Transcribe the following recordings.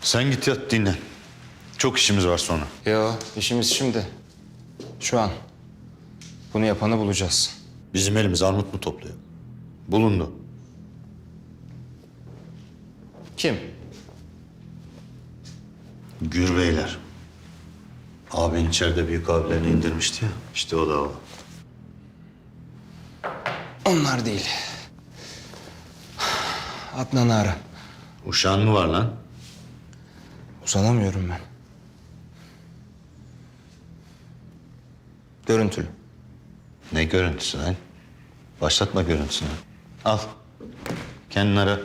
Sen git yat dinlen. Çok işimiz var sonra. Yo, işimiz şimdi. Şu an. Bunu yapanı bulacağız. Bizim elimiz armut mu topluyor? Bulundu. Kim? Gürbeyler. Abin içeride büyük abilerini indirmişti ya. İşte o da o. Onlar değil. Adnan'ı ara. Uşağın mı var lan? Uzanamıyorum ben. Görüntülü. Ne görüntüsü lan? Başlatma görüntüsünü. Al. Kendin ara.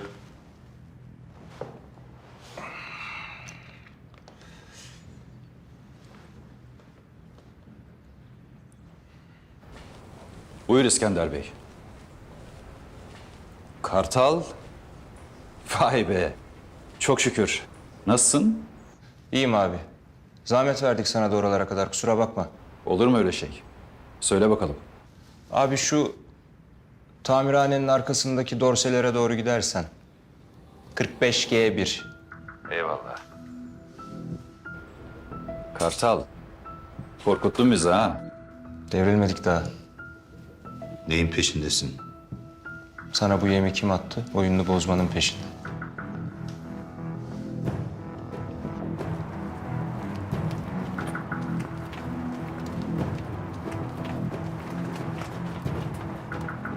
Buyur İskender Bey. Kartal. Vay be. Çok şükür. Nasılsın? İyiyim abi. Zahmet verdik sana da oralara kadar kusura bakma. Olur mu öyle şey? Söyle bakalım. Abi şu tamirhanenin arkasındaki dorselere doğru gidersen. 45G1. Eyvallah. Kartal. Korkuttun bizi ha. Devrilmedik daha. Neyin peşindesin? Sana bu yemi kim attı? Oyununu bozmanın peşinde.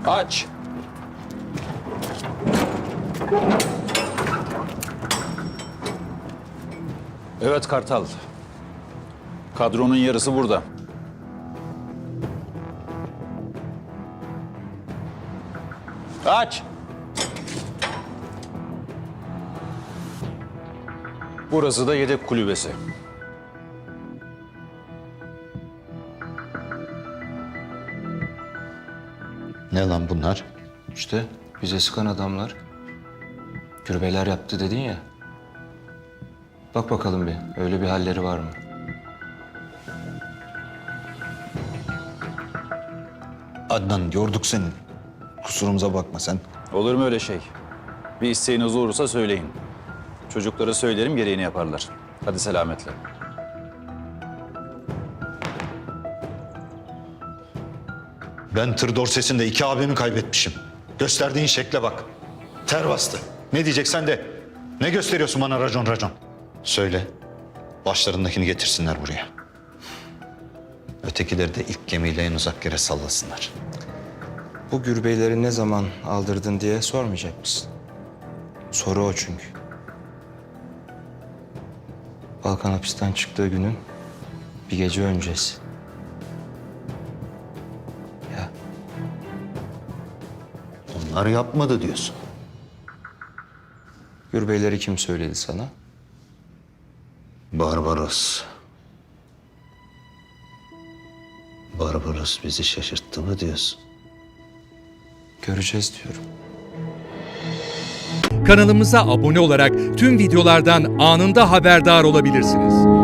Aç. Evet Kartal. Kadronun yarısı burada. Aç. Burası da yedek kulübesi. Ne lan bunlar? İşte bize sıkan adamlar. Gürbeyler yaptı dedin ya. Bak bakalım bir öyle bir halleri var mı? Adnan yorduk seni. Kusurumuza bakma sen. Olur mu öyle şey? Bir isteğiniz olursa söyleyin. Çocuklara söylerim gereğini yaparlar. Hadi selametle. Ben tır dorsesinde iki abimi kaybetmişim. Gösterdiğin şekle bak. Ter bastı. Ne diyeceksen de. Ne gösteriyorsun bana racon racon? Söyle. Başlarındakini getirsinler buraya. Ötekileri de ilk gemiyle en uzak yere sallasınlar. Bu gürbeyleri ne zaman aldırdın diye sormayacak mısın? Soru o çünkü. Balkan hapisten çıktığı günün bir gece öncesi. Onlar yapmadı diyorsun. gürbeyleri kim söyledi sana? Barbaros. Barbaros bizi şaşırttı mı diyorsun? Göreceğiz diyorum. Kanalımıza abone olarak tüm videolardan anında haberdar olabilirsiniz.